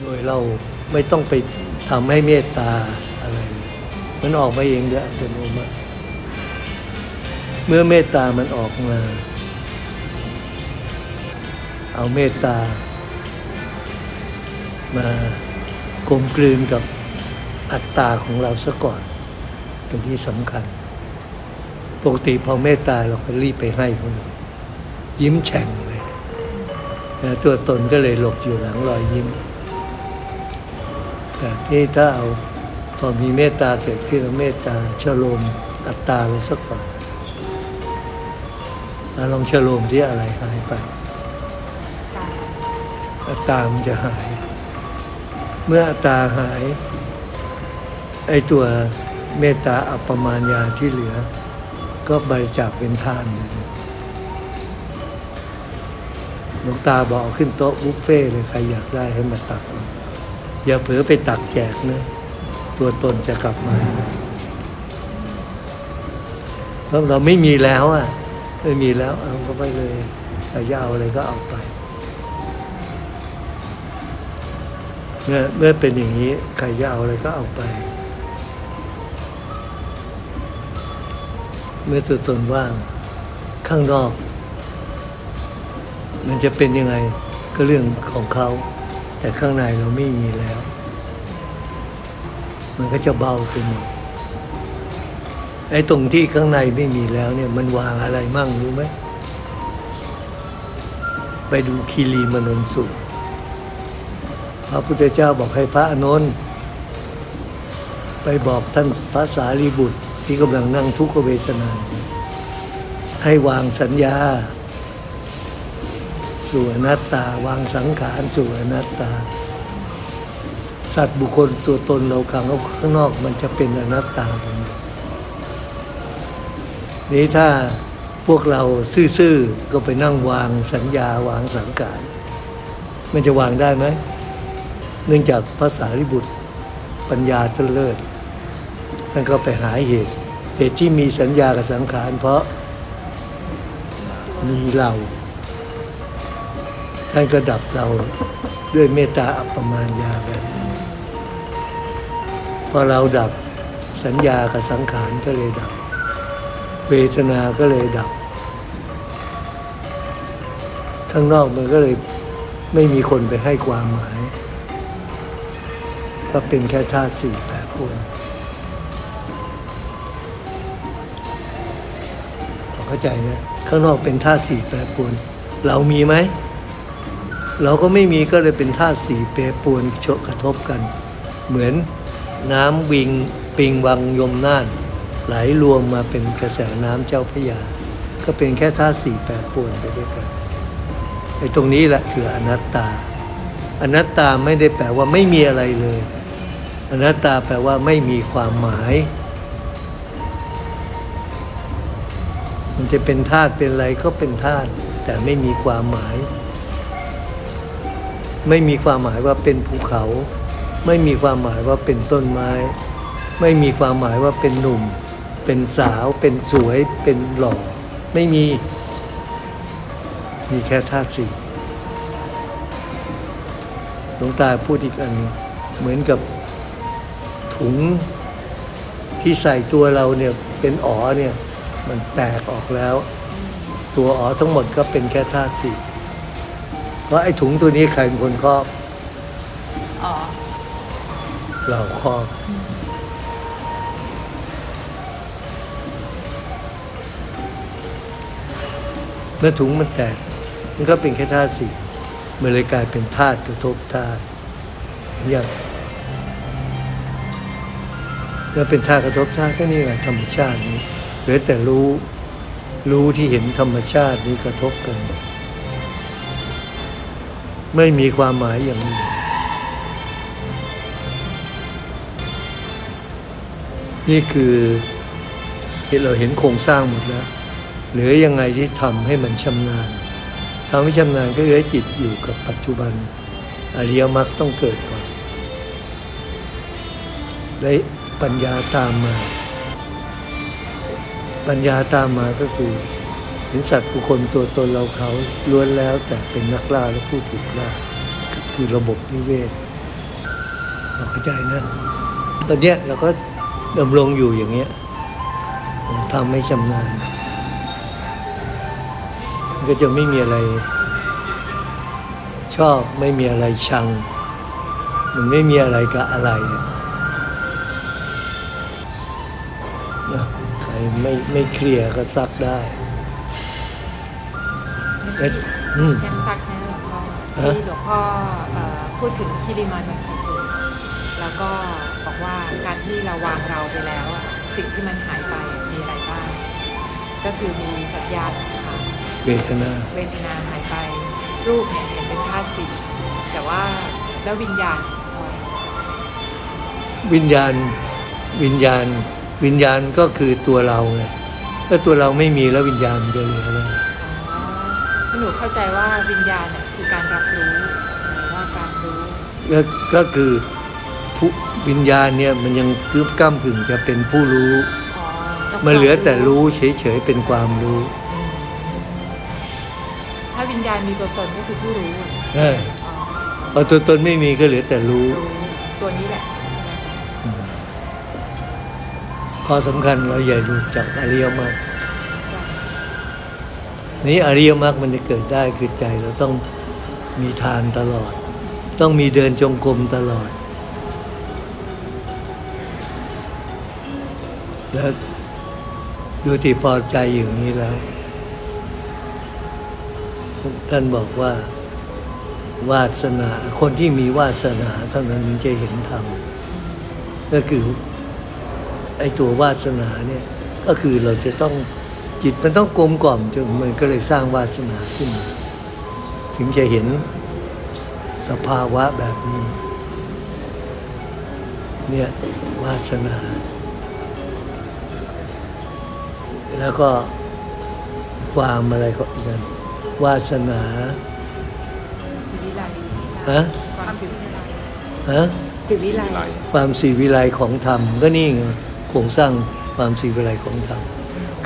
โดยเราไม่ต้องไปทำให้เมตตาอะไร มันออกมาเองโดยอัตโนมัติเมื่อเมตตามันออกมา เอาเมตตา มากลมกลืนกับอัตตาของเราซะก่อน ตรงนี้สำคัญ ปกติพอเมตตาเราก็รีบไปให้คนอื่นยิ้มแฉ่งเลย ตัวตนก็เลยหลบอยู่หลังรอยยิ้ม แต่ที่ถ้าเอาพอมีเมตตาเกิดขึ้นเมตตาชโลมอัตตาเราซะก่อนอะลองชโลมที่อะไรหายไปอัตตามันจะหาย เมื่ออัตตาหาย ไอตัวเมตตาอัปปมาณญาที่เหลือ ก็บริจาคเป็นทานลยหลวงตาบอกขึ้นโต๊ะบุฟเฟ่เลยใครอยากได้ให้มาตักเอา อย่าเผลอไปตักแจกนะตัวตนจะกลับมาเพราะเราไม่มีแล้วอะไม่มีแล้วเอาก็ไปเลยใครจะเอาอะไรก็เอาไปเมื่อเมื่อเป็นอย่างนี้ใครจะเอาอะไรก็เอาไป เมื่อตัวตนว่าง ข้างนอก มันจะเป็นยังไงก็เรื่องของเขา แต่ข้างในเราไม่มีแล้ว มันก็จะเบาขึ้นหมดไอ้ตรงที่ข้างในไม่มีแล้วเนี่ย มันวางอะไรมั่งรู้ไหมไปดูคีรีมนนสูตรพระพุทธเจ้าบอกให้พระอนนท์ไปบอกท่านพระสารีบุตรที่กำลังนั่งทุกขเวทนา ให้วางสัญญา สู่อนัตตาวางสังขารสู่อนัตตา สัตว์บุคคลตัวตนเราขังข้างนอกมันจะเป็นอนัตตาหมดนี้ถ้าพวกเราซื่อๆก็ไปนั่งวางสัญญาวางสังขารมันจะวางได้ไหม เนื่องจากภาษาริบุตรปัญญาเจริญท่นก็ไปหาเหตุ เหตุที่มีสัญญากับสังขารเพราะมีเรา ท่านก็ดับเราด้วยเมตตาอัปปมาณญาแบบนี้พอเราดับสัญญากับสังขารก็เลยดับ เวทนาก็เลยดับ ข้างนอกมันก็เลยไม่มีคนไปให้ความหมาย ก็เป็นแค่ธาตุสี่แปรปรวนเข้าใจนะ ข้างนอกเป็นธาตุสี่แปรปรวน เรามีไหม เราก็ไม่มีก็เลยเป็นธาตุสี่แปรปวนชกกระทบกัน เหมือนน้ำวิงปิงวังยมน่าน ไหลรวมมาเป็นกระแสน้ำเจ้าพระยา ก็เป็นแค่ธาตุสี่แปรปวนไปด้วยกันไอ้ตรงนี้แหละคืออนัตตา อนัตตาไม่ได้แปลว่าไม่มีอะไรเลย อนัตตาแปลว่าไม่มีความหมาย มันจะเป็นธาตุเป็นอะไรก็เป็นธาตุแต่ไม่มีความหมาย ไม่มีความหมายว่าเป็นภูเขา ไม่มีความหมายว่าเป็นต้นไม้ ไม่มีความหมายว่าเป็นหนุ่ม เป็นสาว เป็นสวย เป็นหล่อ ไม่มี มีแค่ธาตุสี่หลวงตาพูดอีกอัน เหมือนกับถุงที่ใส่ตัวเราเนี่ยเป็นอ๋อเนี่ย มันแตกออกแล้ว ตัวอ๋อทั้งหมดก็เป็นแค่ธาตุสี่ เพราะไอ้ถุงตัวนี้ใครเป็นคนครอบอ๋อ เราครอบ เมื่อถุงมันแตก มันก็เป็นแค่ธาตุสี่มันเลยกลายเป็นธาตุกระทบธาตุอย่างแล้วเป็นธาตุกระทบธาตุก็นี่แหละธรรมชาตินี้เหลือแต่รู้รู้ที่เห็นธรรมชาตินี้กระทบกัน ไม่มีความหมายอย่างนี้นี่คือเราเห็นโครงสร้างหมดแล้ว เหลือยังไงที่ทำให้มันชำนาญทำให้ชำนาญก็คือให้จิตอยู่กับปัจจุบัน อริยมรรคต้องเกิดก่อนและปัญญาตามมา ปัญญาตามมาก็คือ ห็นสัตว์บุคคลตัวตนเราเขาล้วนแล้วแต่เป็นนักล่าและผู้ถูกล่าคือระบบนิเวศเราเข้าใจนะตอนเนี้ยเราก็ดำรงอยู่อย่างเงี้ยทำไม่ชำนาญก็จะไม่มีอะไร ชอบไม่มีอะไรชัง มันไม่มีอะไรกับอะไรนะใครไม่ไม่เคลียร์ก็ซักได้ เอ็ดอืมยังซักนะหลวงพ่อฮะ ที่หลวงพ่อเอ่อพูดถึงคิริมานมันคาสูแล้วก็บอกว่าการที่เราวางเราไปแล้วอะสิ่งที่มันหายไปอะมีอะไรบ้าง ก็คือมีสัญญาสังขารเวทนา เวทนาหายไป รูปเนี่ยเห็นเป็นธาตุสี่แต่ว่าแล้ววิญญาณอ๋อวิญญาณวิญญาณ วิญญาณก็คือตัวเราไงถ้าตัวเราไม่มีแล้ววิญญาณมันจะเหลืออะไร หนูเข้าใจว่าวิญญาณเนี่ยคือการรับรู้หรือว่าการรู้ก็ก็คือผู้วิญญาณเนี่ยมันยังกึบก้ากึ่งจะเป็นผู้รู้อ๋อกับมันเหลือแต่ความรู้เฉยๆเป็นความรู้ ถ้าวิญญาณมีตัวตนก็คือผู้รู้อะเอออ๋อพอตัวตนไม่มีก็เหลือแต่รู้รู้ตัวนี้แหละใช่ไหมคะข้อสำคัญเราอย่าหลุดจากอริยมรรค นี้อริยมรรคมันจะเกิดได้คือใจเราต้องมีทานตลอด ต้องมีเดินจงกรมตลอด แล้วดูที่พอใจอย่างนี้แล้ว ท่านบอกว่าวาสนา คนที่มีวาสนาเท่านั้นถึงจะเห็นธรรมก็คือไอ้ตัววาสนาเนี่ยก็คือเราจะต้อง จิตมันต้องกลมกล่อมจนมันก็เลยสร้างวาสนาขึ้นมาถึงจะเห็นสภาวะแบบนี้ เนี่ยวาสนา แล้วก็ความอะไรก็อีกกันวาสนาสิวิไลฮะความสิวิไลฮะสิวิไลความสีวิไลของธรรมก็นี่ไงโครงสร้างความสีวิไลของธรรม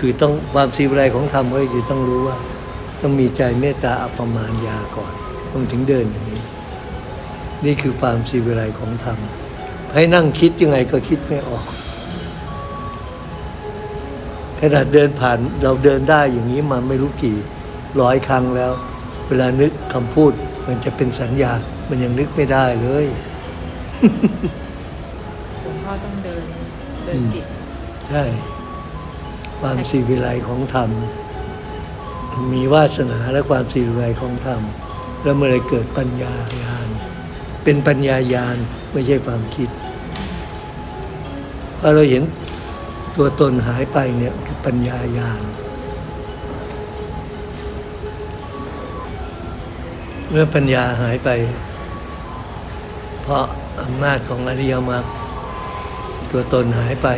คือต้องความสีวิไลของธรรมก็คือต้องรู้ว่า ต้องมีใจเมตตาอัปปมาณยาก่อนต้องถึงเดินอย่างนี้ นี่คือความสีวิไลของธรรมให้นั่งคิดยังไงก็คิดไม่ออกขนาดเดินผ่านเราเดินได้อย่างนี้มาไม่รู้กี่ร้อยครั้งแล้ว เวลานึกคำพูด มันจะเป็นสัญญา มันยังนึกไม่ได้เลยหลวงพ่อต้องเดินเดินจิต ใช่ ความสีวิไลของธรรม มีวาสนาและความสีวิไลของธรรม แล้วเมื่อไรเกิดปัญญาญาณ เป็นปัญญาญาณไม่ใช่ความคิดพอเราเห็นตัวตนหายไปเนี่ยคือปัญญาญาณเมื่อปัญญาหายไป เพราะอำนาจของอริยมรรคตัวตนหายไป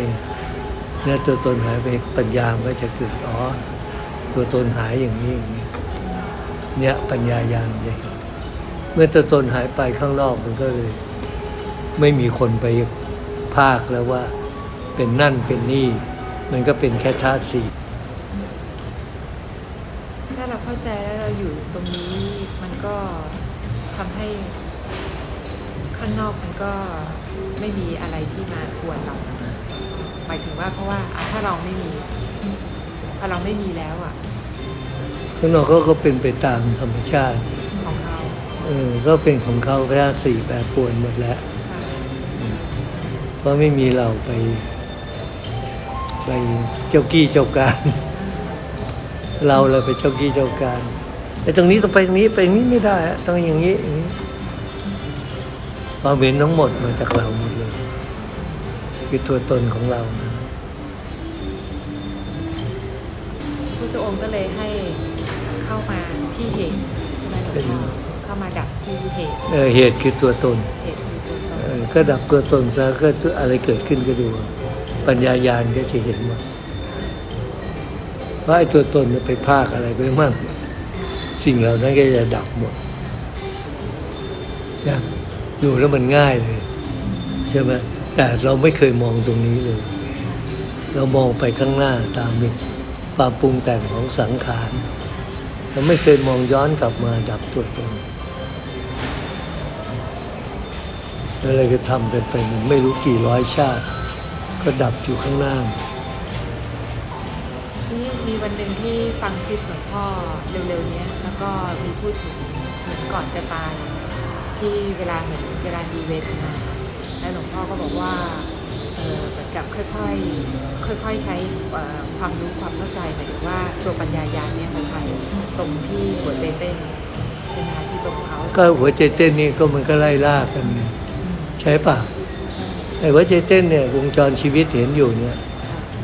เมื่อตัวตนหายไปปัญญามันก็จะเกิดอ๋อตัวตนหายอย่างนี้อย่างนี้เนี่ยปัญญายาณเลยเมื่อตัวตนหายไปข้างนอกมันก็เลย ไม่มีคนไปภาคแล้วว่า เป็นนั่นเป็นนี่ มันก็เป็นแค่ธาตุสี่ถ้าเราเข้าใจแล้วเราอยู่ตรงนี้มันก็ทำให้ข้างนอกมันก็ไม่มีอะไรที่มากวนเราายถึงว่าเพราะว่าอะถ้าเราไม่มีพอเราไม่มีแล้วอะข้างนอกก็ก็เป็นไปตามธรรมชาติของเขาเออก็เป็นของเขาธาตุสี่แปรปรวนหมดแล้วค่ะเพราะไม่มีเราไป ไปเจ้ากี้เจ้าการ เราเลยไปเจ้ากี้เจ้าการไอ้ตรงนี้ต้องไปตรงนี้ไปนี้ไม่ได้อะต้องอย่างนี้อย่างนี้ความเห็นทั้งหมดมาจากเราหมดเลย คือตัวตนของเรา ก็เลยให้เข้ามาที่เหตุใช่ไหมหลวงพ่อเข้ามาดับที่เหตุเออเหตุคือตัวตนเหตุคือตัวตนเออก็ดับตัวตนซะก็อะไรเกิดขึ้นก็ดู ปัญญายาณก็จะเห็นว่าว่าไอ้ตัวตนมันไปภาคอะไรไปมั่งสิ่งเหล่านั้นก็จะดับหมดนะดูแล้วมันง่ายเลยใช่ไหมแต่เราไม่เคยมองตรงนี้เลย เรามองไปข้างหน้าตามนี้ ความปรุงแต่งของสังขารเราไม่เคยมองย้อนกลับมาดับตัวตนอะไรก็ทำกันไปไม่รู้กี่ร้อยชาติ ก็ดับอยู่ข้างหน้านี่มีวันหนึ่งที่ฟังคลิปหลวงพ่อเร็วๆเนี้ยแล้วก็มีพูดถึงเหมือนก่อนจะตาย ที่เวลาเหมือนเวลามีเวทนาแล้วหลวงพ่อก็บอกว่า เออเหมือนกับค่อยๆ ค่อยๆ ใช้เอ่อความรู้ความเข้าใจหมายถึงว่าตัวปัญญายาณเนี่ยมาใช้ตรงที่หัวใจเต้นใช่ไหมคะที่ตรงเขาก็หัวใจเต้นนี่ก็มันก็ไล่ล่ากันไงใช่ปะไอ้หัวใจเต้นเนี่ยวงจรชีวิตเห็นอยู่เนี่ย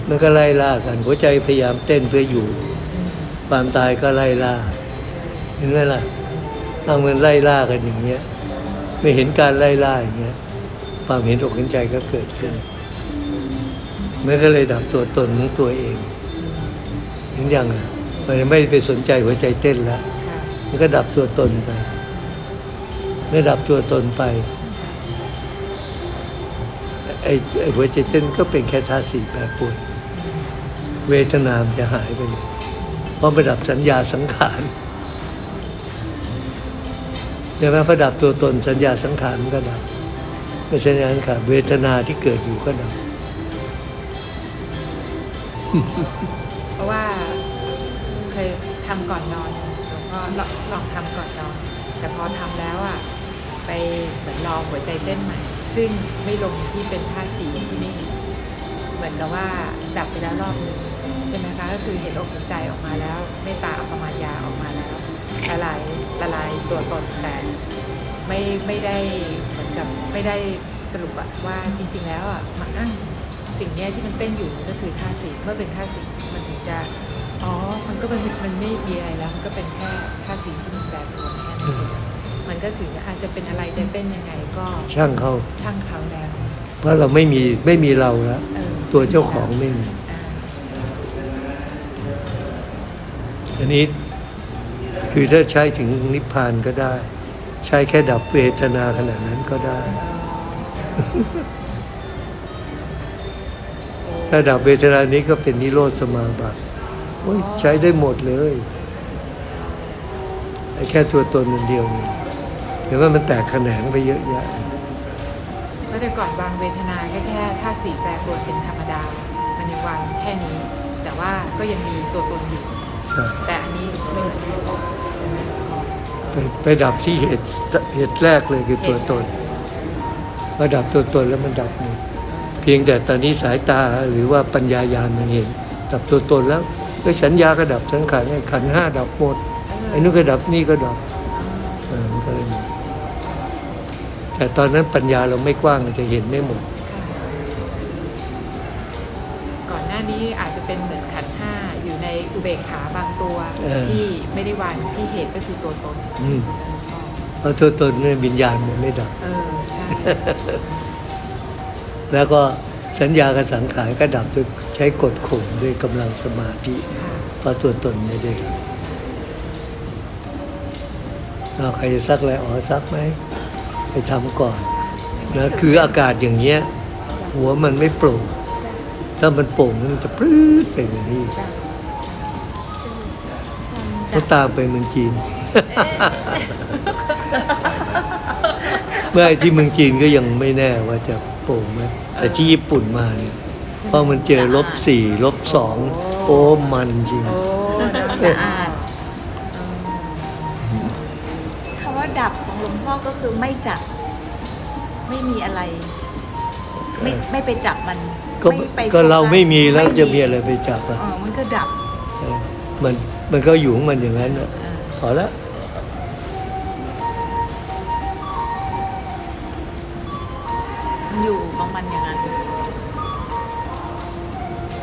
มันก็ไล่ล่ากัน หัวใจพยายามเต้นเพื่ออยู่ ความตายก็ไล่ล่า เห็นไหมล่ะเอามันไล่ล่ากันอย่างเงี้ย ไม่เห็นการไล่ล่าอย่างเงี้ยความเห็นอกเห็นใจก็เกิดขึ้น มันก็เลยดับตัวตนของตัวเองเห็นยังอะมันไม่ไปสนใจหัวใจเต้นแล้วค่ะมันก็ดับตัวตนไปเมื่อดับตัวตนไปไอ้ไอ้หัวใจเต้นก็เป็นแค่ธาตุสี่แปรปรวนเวทนามนจะหายไปเลยเพราะไปดับสัญญาสังขารใช่ไหมพอดับตัวตนสัญญาสังขารมันก็ดับไม่สัญญาสังขารเวทนาที่เกิดอยู่ก็ดับ เพราะว่าเคยทำก่อนนอนหลวงพ่อลองลองทำก่อนนอน แต่พอทำแล้วอะไปเหมือนลองหัวใจเต้นใหม่ ซึ่งไม่ลงที่เป็นท่าสีที่ไม่เห็นเหมือนกับว่าดับไปแล้วรอบนึงใช่ไหมคะก็คือเห็นอกเห็นใจออกมาแล้วเมตตาอัปมาญาออกมาแล้วละลายละลายตัวตนแต่ไม่ไม่ได้เหมือนกับไม่ได้สรุปว่าจริง ๆ แล้วอะมันอ้าง สิ่งเนี้ยที่มันเต้นอยู่มันก็คือท่าตุสีเมื่อเป็นท่าตุสีมันถึงจะอ๋อ มันก็มันมันไม่มีอะไรแล้วมันก็เป็นแค่ค่าสิ่งที่มันแปรปรวนแค่นั้นเองมันก็ถึงอาจจะเป็นอะไรจะเต้นยังไงก็ช่างเขาช่างเขาแล้ว เพราะเราไม่มีไม่มีเราแล้วเออตัวเจ้าของไม่มีอ่าอันนี้คือถ้าใช้ถึงนิพพานก็ได้ ใช้แค่ดับเวทนาขนาดนั้นก็ได้ ถ้าดับเวทนานี้ก็เป็นนิโรธสมาบัติโอ้ยใช้ได้หมดเลยไอ้แค่ตัวตนมันเดียวนี่เดี๋ยวว่ามันแตกแขนงไปเยอะแยะแล้วแต่ก่อนวางเวทนาแค่แค่ถ้าสีแปรปรวนเป็นธรรมดา มันยังวางแค่นี้ แต่ว่าก็ยังมีตัวตนอยู่ใช่แต่อันนี้ไม่เหมือนกันไปไปดับที่เหตุเหตุแรกเลยคือตัวตนพอดับตัวตนแล้วมันดับหมดเพียงแต่ตอนนี้สายตาหรือว่าปัญญายาณมันเห็นดับตัวตนแล้วไอ้สัญญาก็ดับสังขารไอ้ขันธ์ห้าดับหมดไอ้นู้นก็ดับนี่ก็ดับเออมันก็เลยมีแต่ตอนนั้นปัญญาเราไม่กว้างจะเห็นไม่หมดค่ะก่อนหน้านี้อาจจะเป็นเหมือนขันธ์ห้าอยู่ในอุเบกขาบางตัวเออที่ไม่ได้วางที่เหตุก็คือตัวตนอืมเพราะตัวตนเนี่ยวิญญาณมันไม่ดับเออใช่ แล้วก็สัญญากับสังขารก็ดับด้วยใช้กดข่มด้วยกำลังสมาธิเพราะตัวตนไม่ได้ดับเอาใครจะซักอะไรอ๋อซักไหมไปทำก่อนนะคืออากาศอย่างเงี้ย หัวมันไม่โปร่งถ้ามันโปร่งมันจะปลื้ดไปแบบนี้ต้องตามไปเมืองจีนเมื่อไอที่เมืองจีนก็ยังไม่แน่ว่าจะโปร่งไหม แต่ที่ญี่ปุ่นมาเนี่ยพอมันเจอลบสี่ลบสองโอ้มันจริง โอ้นะสะอาดคำว่าดับของหลวงพ่อก็คือไม่จับ ไม่มีอะไร ไม่ไม่ไปจับมันก็ไม่ไปก็เราไม่มีแล้วไม่จะมีอะไรไปจับอะอ๋อมันก็ดับ เออมันมันก็อยู่ของมันอย่างนั้นน่ะพอแล้ว ของมันอย่างนั้น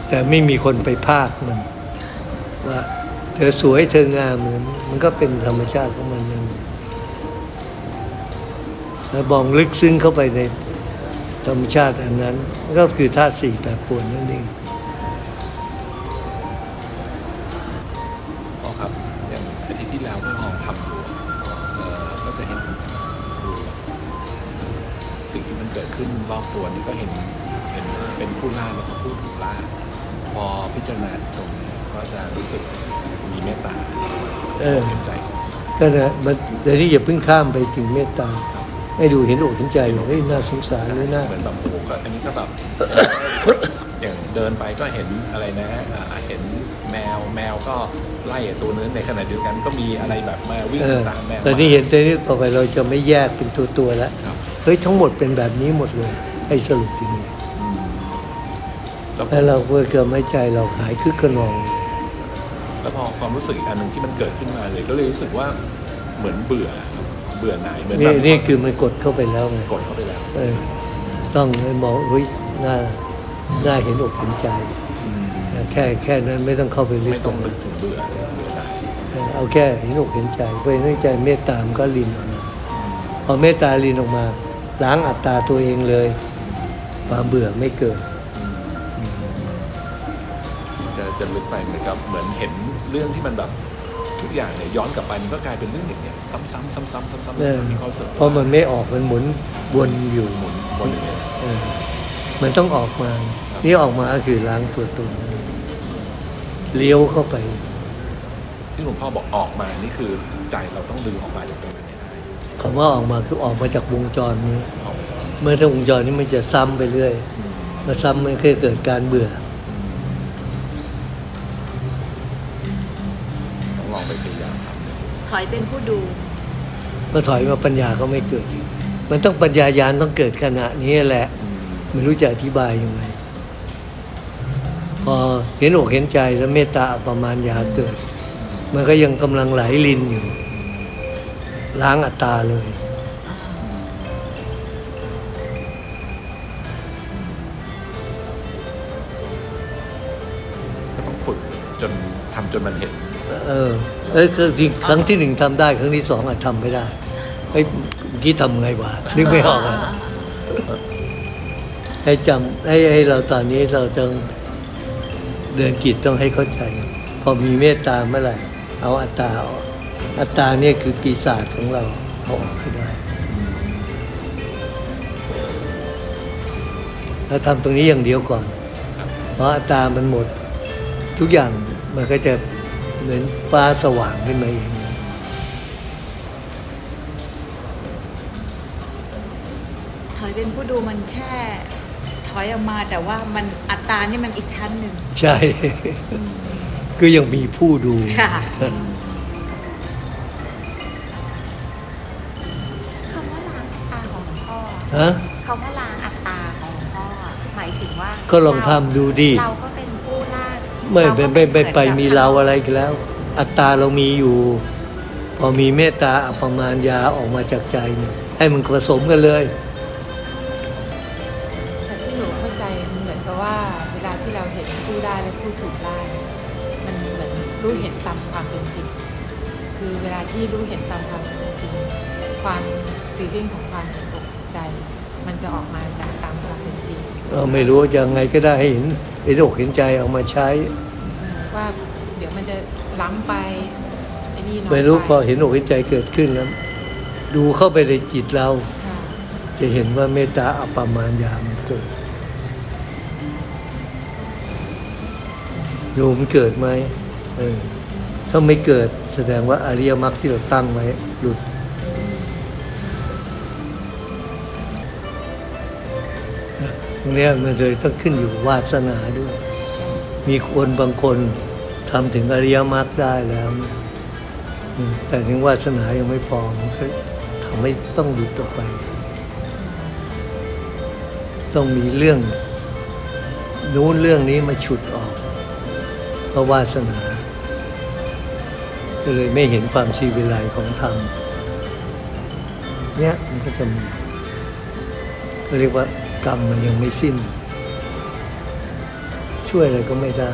แต่ไม่มีคนไปภาคมัน ว่า เธอสวยเธองามมันมันก็เป็นธรรมชาติของมันนั่นแล้วบองลึกซึ้งเข้าไปในธรรมชาติอันนั้น ก็คือธาตุสี่แปดปวนนั่นเอง ขึ้นรอบตัวนี่ก็เห็นเห็นว่าเป็นผู้ล่าแล้วก็ผู้ถูกล่า พอพิจารณาตรงนี้ก็จะรู้สึกมีเมตตาเออเห็นใจก็นะมันแต่นี่อย่าเพิ่งข้ามไปถึงเมตตาครับให้ดูเห็นอกเห็นใจเฮ้ยน่าสงสารหรือน่าเหมือนแบบโอ้โหก็อันนี้ก็แบบอย่างเดินไปก็เห็นอะไรนะอ่าเห็นแมวแมวก็ไล่ตัวนึงในขณะเดียวกันก็มีอะไรแบบมาวิ่งเออตามแมวแต่นี่เห็นแต่นี้ต่อไปเราจะไม่แยกเป็นตัวตัวๆแล้วครับ เฮ้ยทั้งหมดเป็นแบบนี้หมดเลยให้สรุปทีนี้อืมแล้วแล้วเราเพื่อเกิดไม่ใจเราขายคึกขนองแล้วพอความรู้สึกอีกอันหนึ่งที่มันเกิดขึ้นมาเลย ก็เลยรู้สึกว่าเหมือนเบื่อครับเบื่อหน่ายเหมือนนี่แบบนี่คือมันกดเข้าไปแล้วไงกดเข้าไปแล้วเออต้องให้มองเฮ้ยน่าน่าเห็นอกเห็นใจอืมแค่แค่นั้นไม่ต้องเข้าไปลึไม่กต้องนึกถึงเบื่อเบื่อหน่ายเอาแค่เห็นอกเห็นใจเพราะเห็นอกเห็นใจเมตตามนก็ลินออกมาพอเมตตาลินออกมา ล้างอัตตาตัวเองเลย ความเบื่อไม่เกิด จะจะลึกไปเหมือนกับเหมือนเห็นเรื่องที่มันแบบทุกอย่างเนี่ยย้อนกลับไปมันก็กลายเป็นเรื่องอย่างเนี้ยซ้ำๆซ้ำๆซ้ำเออ ๆมีความรู้สึกเพราะมันไม่ออกมันหมุนวนอยู่หมุนวนอย่างเงี้ย เออมันต้องออกมา ครับ นี่ออกมาก็คือล้างตัวตนเลี้ยวเข้าไป ที่หลวงพ่อบอกออกมานี่คือใจเราต้องดึงออกมาจากตรงนั้นให้ได้ คำว่าออกมาคือออกมาจากวงจรนี้ออกมาจากเมื่อถ้าวงจรนี้มันจะซ้ำไปเรื่อยอืมมาซ้ำมันเคยเกิดการเบื่อต้องลองไปพยายามทำดูถอยเป็นผู้ดูก็ถอยมาปัญญาก็ไม่เกิด มันต้องปัญญายาณต้องเกิดขณะนี้แหละอืมไม่รู้จะอธิบายยังไงพอเห็นอกเห็นใจแล้วเมตตาประมาณยาเกิด มันก็ยังกำลังไหลลินอยู่ ล้างอัตตาเลย ก็ต้องฝึกจนทำจนมันเห็น เออเอ้ยคือจริงครั้งที่หนึ่งทำได้ ครั้งที่สองอาจทำไม่ได้เฮ้ยเมื่อกี้ทำไงวะนึกไม่ออกอะให้จำให้ให้เราตอนนี้เราต้องเดินกิจต้องให้เข้าใจ พอมีเมตตาเมื่อไหร่ เอาอัตตาออก อัตตาเนี่ยคือปีศาจของเราเอาออกให้ได้ เราทำตรงนี้อย่างเดียวก่อน เพราะอัตตามันหมด ทุกอย่างมันก็จะเหมือนฟ้าสว่างขึ้นมาเองถอยเป็นผู้ดูมันแค่ถอยออกมาแต่ว่ามันอัตตรานี่มันอีกชั้นหนึ่ง ใช่ ก็ยังมีผู้ดู ค่ะ ฮะ คำว่าล้างอัตตาของหลวงพ่อหมายถึงว่าก็ลองทำดูดิ เราก็เป็นผู้ล่างไม่เราไม่ก็ไม่เป็นไม่ไปเหอนกับมีเราอะไรกันแล้ว อัตตาเรามีอยู่ พอมีเมตตาอัปปมาณยาออกมาจากใจเนี่ยให้มันผสมกันเลย แต่ที่หนูเข้าใจเหมือนกับว่าเวลาที่เราเห็นผู้ได้และผู้ถูกได้มันเหมือนรู้เห็นตามความเป็นจริง คือเวลาที่รู้เห็นตามความเป็นจริง ความฟีลลิ่งของความเห็นอกเห็น ใจ มันจะออกมาจากตามความเป็นจริงเราไม่รู้จะยังไงก็ได้ให้เห็นเห็นอกเห็นใจเอามาใช้ ว่าเดี๋ยวมันจะล้ำไปไอ้นี่น้อยไม่รู้ปพอเห็นอกเห็นใจเกิดขึ้นแล้วดูเข้าไปในจิตเราค่ะจะเห็นว่าเมตตาอัปปมาณยามันเกิดโยมนเกิดไหมเออถ้าไม่เกิดแสดงว่าอริยมรรคที่เราตั้งไว้หลุด รงเนี้ยมันเลยต้องขึ้นอยู่วาสนาด้วย มีคนบางคนทำถึงอริยมรรคได้แล้วแต่ถึงวาสนายังไม่พอมันก็ทำให้ต้องหลุดออกไป ต้องมีเรื่องนู้นเรื่องนี้มาฉุดออก เพราะวาสนาก็เลยไม่เห็นความชีวิไลของธรรม เนี่ยมันก็จะมีเรียกว่า กรรมมันยังไม่สิ้น ช่วยอะไรก็ไม่ได้